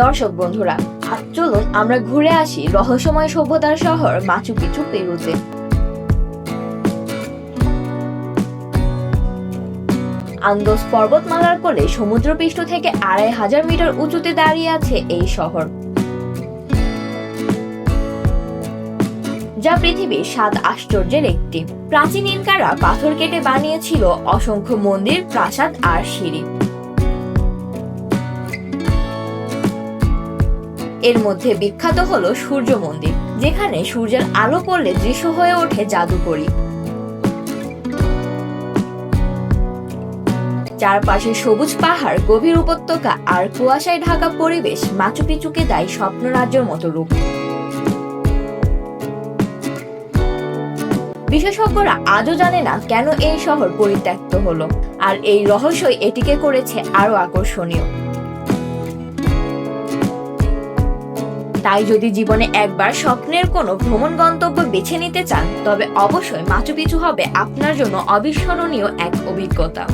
দর্শক বন্ধুরা, আজ চলুন আমরা ঘুরে আসি রহস্যময় সভ্যতার শহর মাচু পিচু পেরুতে। আন্দোস পর্বতমালার কোলে সমুদ্রপৃষ্ঠ থেকে আড়াই হাজার মিটার উঁচুতে দাঁড়িয়ে আছে এই শহর। যা পৃথিবীর সাত আশ্চর্যের একটি। প্রাচীন ইনকারা পাথর কেটে বানিয়েছিল অসংখ্য মন্দির, প্রাসাদ আর সিঁড়ি। এর মধ্যে বিখ্যাত হলো সূর্য মন্দির, যেখানে সূর্যের আলো পড়লে দৃশ্য হয়ে ওঠে জাদুকরী। চারপাশে সবুজ পাহাড়, গভীর উপত্যকা আর কুয়াশায় ঢাকা পরিবেশ মাচু পিচুকে দেয় স্বপ্ন রাজ্যের মতো রূপ। বিশেষজ্ঞরা আজও জানে না কেন এই শহর পরিত্যক্ত হলো, আর এই রহস্যই এটিকে করেছে আরও আকর্ষণীয়। তাই যদি জীবনে একবার স্বপ্নের কোনো ভ্রমণ গন্তব্য বেছে নিতে চান, তবে অবশ্যই মাচু পিছু হবে আপনার জন্য অবিস্মরণীয় এক অভিজ্ঞতা।